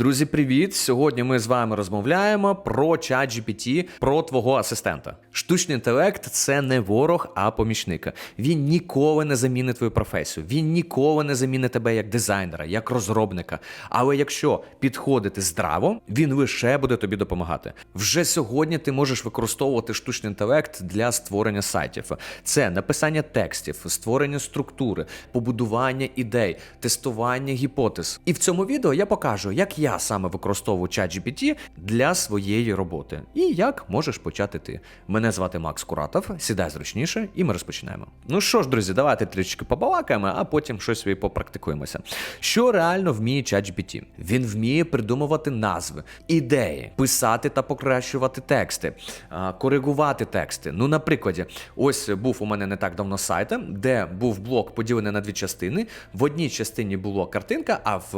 Друзі, привіт! Сьогодні ми з вами розмовляємо про ChatGPT, про твого асистента. Штучний інтелект це не ворог, а помічник. Він ніколи не замінить твою професію. Він ніколи не замінить тебе як дизайнера, як розробника. Але якщо підходити здраво, він лише буде тобі допомагати. Вже сьогодні ти можеш використовувати штучний інтелект для створення сайтів. Це написання текстів, створення структури, побудування ідей, тестування гіпотез. І в цьому відео я покажу, як я саме використовую ChatGPT для своєї роботи і як можеш почати ти. Мене звати Макс Куратов, сідай зручніше, і ми розпочинаємо. Ну що ж, друзі, давайте трішки побалакаємо, а потім щось собі попрактикуємося. Що реально вміє ChatGPT? Він вміє придумувати назви, ідеї, писати та покращувати тексти, коригувати тексти. Ну, наприклад, ось був у мене не так давно сайт, де був блок поділений на дві частини. В одній частині було картинка, а в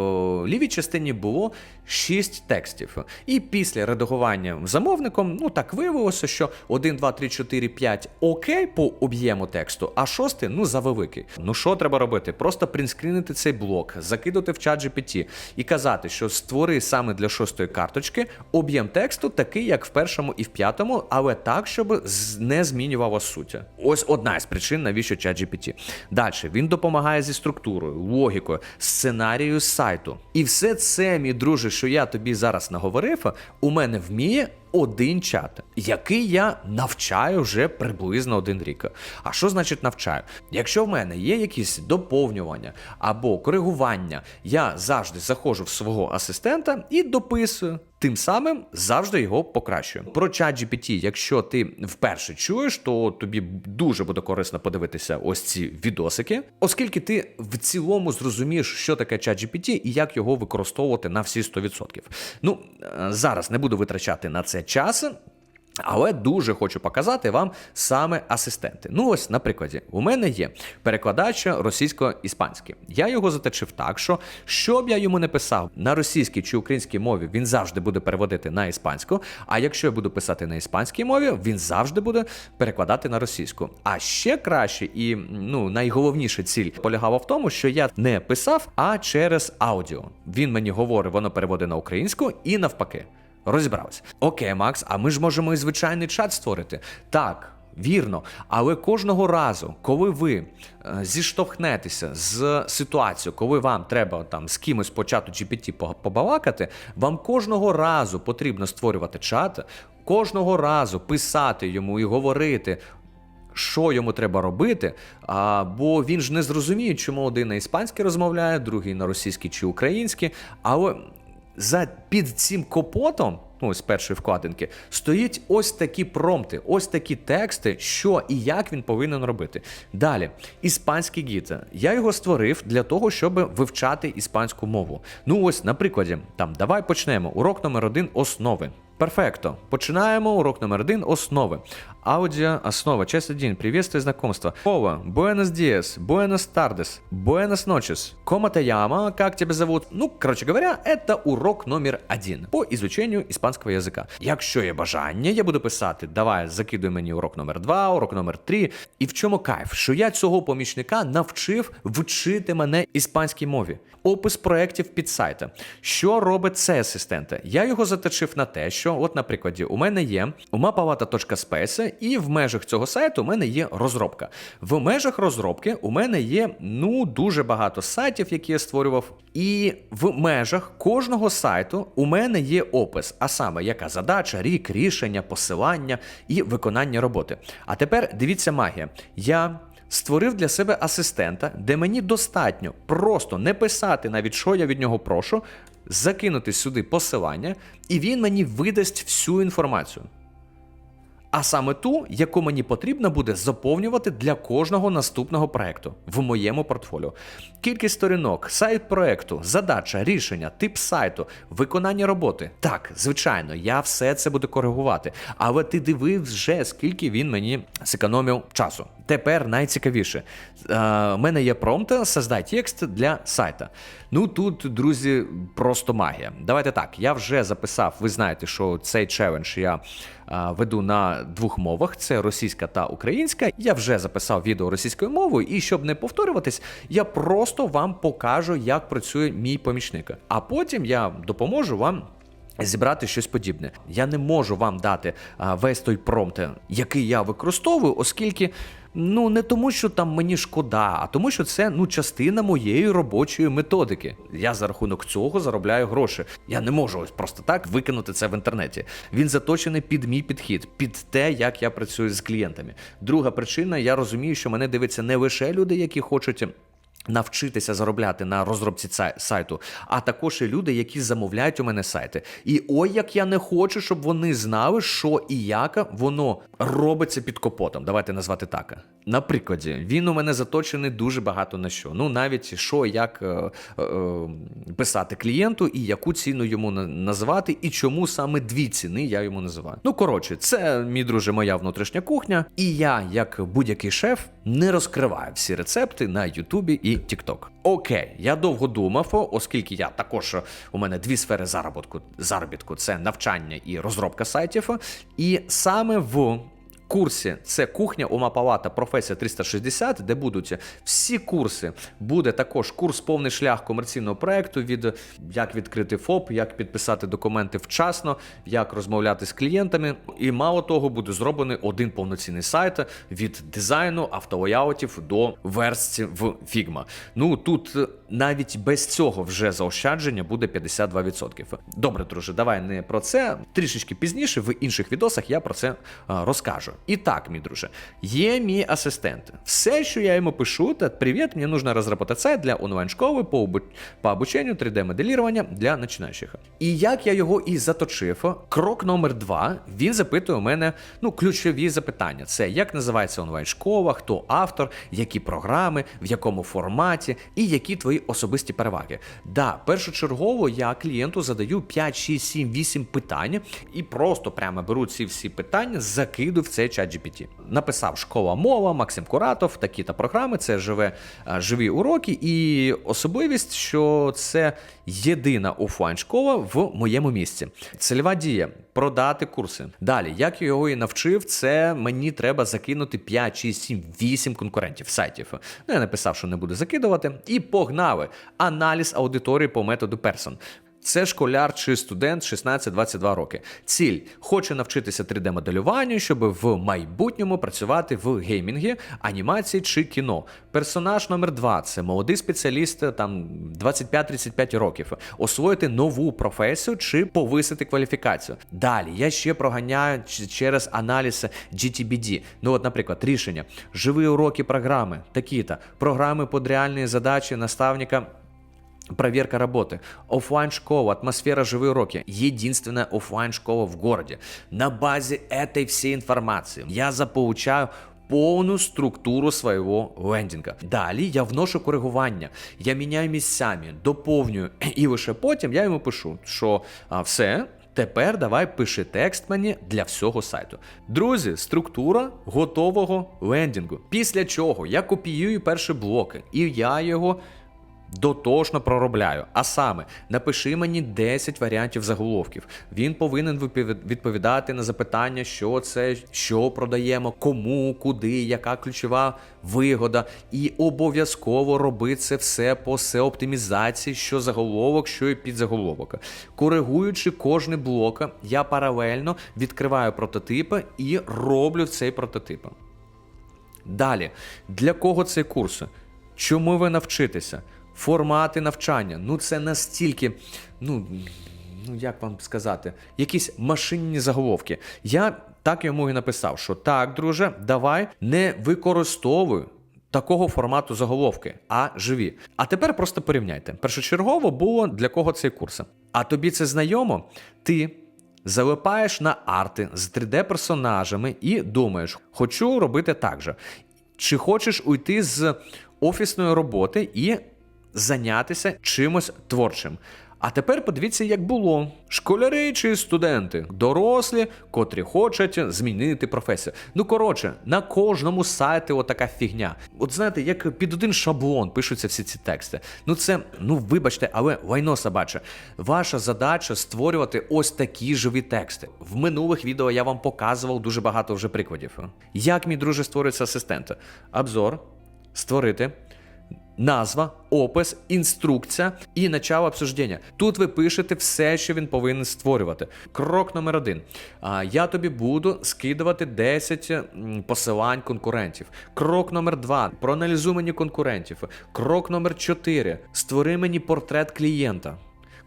лівій частині було шість текстів. І після редагування замовником, ну так виявилося, що 1, 2, 3, 4, 5 окей по об'єму тексту, а шостий ну завеликий. Ну що треба робити? Просто принскрінити цей блок, закидати в чат GPT і казати, що створи саме для шостої карточки об'єм тексту такий, як в першому і в п'ятому, але так, щоб не змінювала суть. Ось одна із причин, навіщо чат GPT. Далі він допомагає зі структурою, логікою, сценарією сайту. І все це, мій друже, що я тобі зараз наговорив, у мене вміє один чат, який я навчаю вже приблизно один рік. А що значить навчаю? Якщо в мене є якісь доповнювання або коригування, я завжди заходжу в свого асистента і дописую. Тим самим завжди його покращую. Про ChatGPT, якщо ти вперше чуєш, то тобі дуже буде корисно подивитися ось ці відосики, оскільки ти в цілому зрозумієш, що таке ChatGPT і як його використовувати на всі 100%. Ну е, зараз не буду витрачати на це час. Але дуже хочу показати вам саме асистенти. Ну ось, на прикладі, у мене є перекладач російсько-іспанський. Я його заточив так, що що б я йому не писав на російській чи українській мові, він завжди буде переводити на іспанську. А якщо я буду писати на іспанській мові, він завжди буде перекладати на російську. А ще краще і ну найголовніша ціль полягала в тому, що я не писав, а через аудіо. Він мені говорить, воно переводить на українську і навпаки. Розібралися. Окей, Макс, а ми ж можемо і звичайний чат створити. Так. Вірно, але кожного разу, коли ви е, зіштовхнетеся з ситуацією, коли вам треба там з кимось по чату GPT по- побалакати, вам кожного разу потрібно створювати чат, кожного разу писати йому і говорити, що йому треба робити, а, бо він ж не зрозуміє, чому один на іспанській розмовляє, другий на російській чи українській. Але за під цим копотом, ну з першої вкладинки, стоїть ось такі промпти, ось такі тексти, що і як він повинен робити. Далі, іспанський гід. Я його створив для того, щоб вивчати іспанську мову. Ну ось, на прикладі, там давай почнемо. Урок номер один основи. Перфекто. Починаємо урок номер один основи. Аудио основа. Часть 1. Приветствие знакомство. Ова. Días. Buenos tardes. Buenas noches. Como te llama? Как тебя зовут? Ну, короче говоря, это урок номер один по изучению іспанського язика. Якщо є бажання, я буду писати, давай закидуй мені урок номер 2, урок номер 3. І в чому кайф? Що я цього помічника навчив вчити мене іспанській мові. Опис проєктів під сайтом. Що робить цей асистент? Я його заточив на те, що, от, на прикладі, у мене є umapalata.space, і в межах цього сайту у мене є розробка. В межах розробки у мене є ну дуже багато сайтів, які я створював. І в межах кожного сайту у мене є опис, а саме яка задача, рік, рішення, посилання і виконання роботи. А тепер дивіться магія. Я створив для себе асистента, де мені достатньо просто не писати навіть, що я від нього прошу, закинути сюди посилання, і він мені видасть всю інформацію. А саме ту, яку мені потрібно буде заповнювати для кожного наступного проекту в моєму портфоліо. Кількість сторінок, сайт проекту, задача, рішення, тип сайту, виконання роботи. Так, звичайно, я все це буду коригувати. Але ти дивив вже, скільки він мені зекономив часу. Тепер найцікавіше. У мене є промпт «Создай текст для сайта. Ну тут, друзі, просто магія. Давайте так. Я вже записав. Ви знаєте, що цей челендж я веду на двох мовах: це російська та українська. Я вже записав відео російською мовою, і щоб не повторюватись, я просто вам покажу, як працює мій помічник. А потім я допоможу вам. Зібрати щось подібне. Я не можу вам дати весь той промпт, який я використовую, оскільки ну не тому, що там мені шкода, а тому, що це ну частина моєї робочої методики. Я за рахунок цього заробляю гроші. Я не можу ось просто так викинути це в інтернеті. Він заточений під мій підхід, під те, як я працюю з клієнтами. Друга причина, я розумію, що мене дивиться не лише люди, які хочуть. Навчитися заробляти на розробці сайту, а також і люди, які замовляють у мене сайти. І ой, як я не хочу, щоб вони знали, що і як воно робиться під капотом. Давайте назвати так. На прикладі, він у мене заточений дуже багато на що. Ну навіть що, як е, е, е, писати клієнту і яку ціну йому на- називати, і чому саме дві ціни я йому називаю. Ну коротше, це мій друже, моя внутрішня кухня, і я, як будь-який шеф, не розкриваю всі рецепти на Ютубі і TikTok. Окей, я довго думав, оскільки я також у мене дві сфери заробітку заробітку це навчання і розробка сайтів. І саме в курсі це кухня ума палата професія 360, де будуть всі курси. Буде також курс повний шлях комерційного проекту від як відкрити ФОП, як підписати документи вчасно, як розмовляти з клієнтами. І мало того, буде зроблений один повноцінний сайт від дизайну, автолояутів до версії в Figma. Ну тут навіть без цього вже заощадження буде 52%. Добре, друже, давай не про це. Трішечки пізніше в інших відосах я про це а, розкажу. І так, мій друже, є мій асистент. Все, що я йому пишу, та привіт, мені нужно розробити сайт для онлайн-школи по, обу- по обученню 3D-моделірування для починаючих. І як я його і заточив, крок номер два, він запитує у мене ну, ключові запитання: це як називається онлайн-школа, хто автор, які програми, в якому форматі і які твої особисті переваги. Да, першочергово я клієнту задаю 5, 6, 7, 8 питань і просто прямо беру ці всі питання, закидую в цей чат GPT. Написав школа мова, Максим Куратов, такі-то програми, це живе живі уроки, і особливість, що це єдина офлайн школа в моєму місці. Цільова дія продати курси. Далі, як я його і навчив, це мені треба закинути 5, 6, 7, 8 конкурентів сайтів. Ну, я написав, що не буду закидувати, і погнали. Аналіз аудиторії по методу Персон. Це школяр чи студент 16-22 роки. Ціль хоче навчитися 3D-моделюванню, щоб в майбутньому працювати в геймінгі, анімації чи кіно. Персонаж номер 2 це молодий спеціаліст, там 25-35 років, освоїти нову професію чи повисити кваліфікацію. Далі я ще проганяю через аналіз GTBD. Ну, от, наприклад, рішення: живі уроки програми, такі-то, програми під реальні задачі наставника Проверка работы. Оффлайн школа, атмосфера живые уроки. Единственная оффлайн школа в городе. На базе этой всей информации я заполучаю повну структуру свого лендінга. Далі я вношу коригування, я міняю місцями, доповнюю, і лише потім я йому пишу, що а, все. Тепер давай пиши текст мені для всього сайту. Друзі, структура готового лендінгу. Після чого я копіюю перші блоки, і я його дотошно проробляю. А саме, напиши мені 10 варіантів заголовків. Він повинен відповідати на запитання, що це, що продаємо, кому, куди, яка ключова вигода. І обов'язково роби це все по SEO-оптимізації, що заголовок, що і підзаголовок. Коригуючи кожний блок, я паралельно відкриваю прототипи і роблю цей прототип. Далі, для кого цей курс? Чому ви навчитеся? Формати навчання. Ну, це настільки, ну, ну як вам сказати, якісь машинні заголовки. Я так йому і написав, що так, друже, давай не використовуй. Такого формату заголовки, а живі. А тепер просто порівняйте. Першочергово було для кого цей курс. А тобі це знайомо? Ти залипаєш на арти з 3D-персонажами і думаєш, хочу робити так же. Чи хочеш уйти з офісної роботи і зайнятися чимось творчим? А тепер подивіться, як було: школяри чи студенти, дорослі, котрі хочуть змінити професію. Ну коротше, на кожному сайті отака фігня. От знаєте, як під один шаблон пишуться всі ці тексти. Ну це, ну вибачте, але вайно собаче. Ваша задача створювати ось такі живі тексти. В минулих відео я вам показував дуже багато вже прикладів. Як мій друже створюється асистент? Обзор, створити. Назва, опис, інструкція і начало обсуждення. Тут ви пишете все, що він повинен створювати. Крок номер один. Я тобі буду скидувати 10 посилань конкурентів. Крок номер два. Проаналізуй мені конкурентів. Крок номер 4. Створи мені портрет клієнта.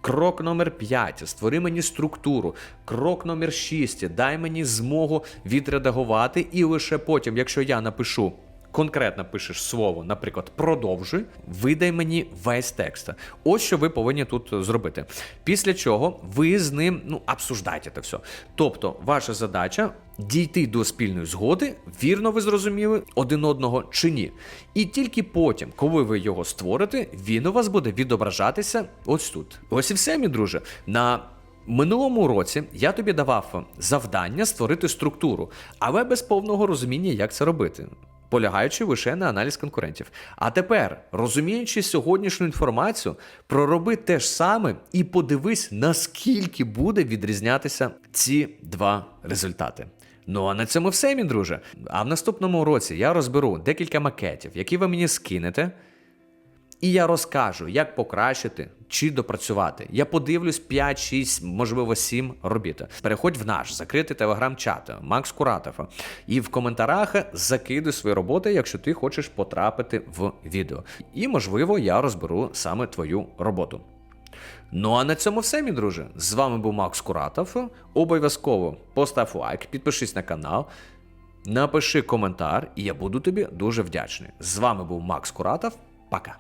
Крок номер 5. Створи мені структуру. Крок номер 6. Дай мені змогу відредагувати, і лише потім, якщо я напишу. Конкретно пишеш слово, наприклад, продовжуй, видай мені весь текст. Ось що ви повинні тут зробити. Після чого ви з ним ну, обсуждайте це все. Тобто, ваша задача дійти до спільної згоди, вірно ви зрозуміли один одного чи ні. І тільки потім, коли ви його створите, він у вас буде відображатися ось тут. Ось і все, мій друже. На Минулому році я тобі давав завдання створити структуру, але без повного розуміння, як це робити. Полягаючи лише на аналіз конкурентів. А тепер, розуміючи сьогоднішню інформацію, пророби те ж саме і подивись, наскільки буде відрізнятися ці два результати. Ну а на цьому все, мій друже. А в наступному році я розберу декілька макетів, які ви мені скинете. І я розкажу, як покращити чи допрацювати. Я подивлюсь 5, 6, можливо, 7 робіт. Переходь в наш закритий телеграм-чат Макс Куратов. І в коментарях закидуй свої роботи, якщо ти хочеш потрапити в відео. І, можливо, я розберу саме твою роботу. Ну а на цьому все, мій друже. З вами був Макс Куратов. Обов'язково постав лайк, підпишись на канал. Напиши коментар, і я буду тобі дуже вдячний. З вами був Макс Куратов. Пока.